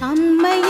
அம்மையே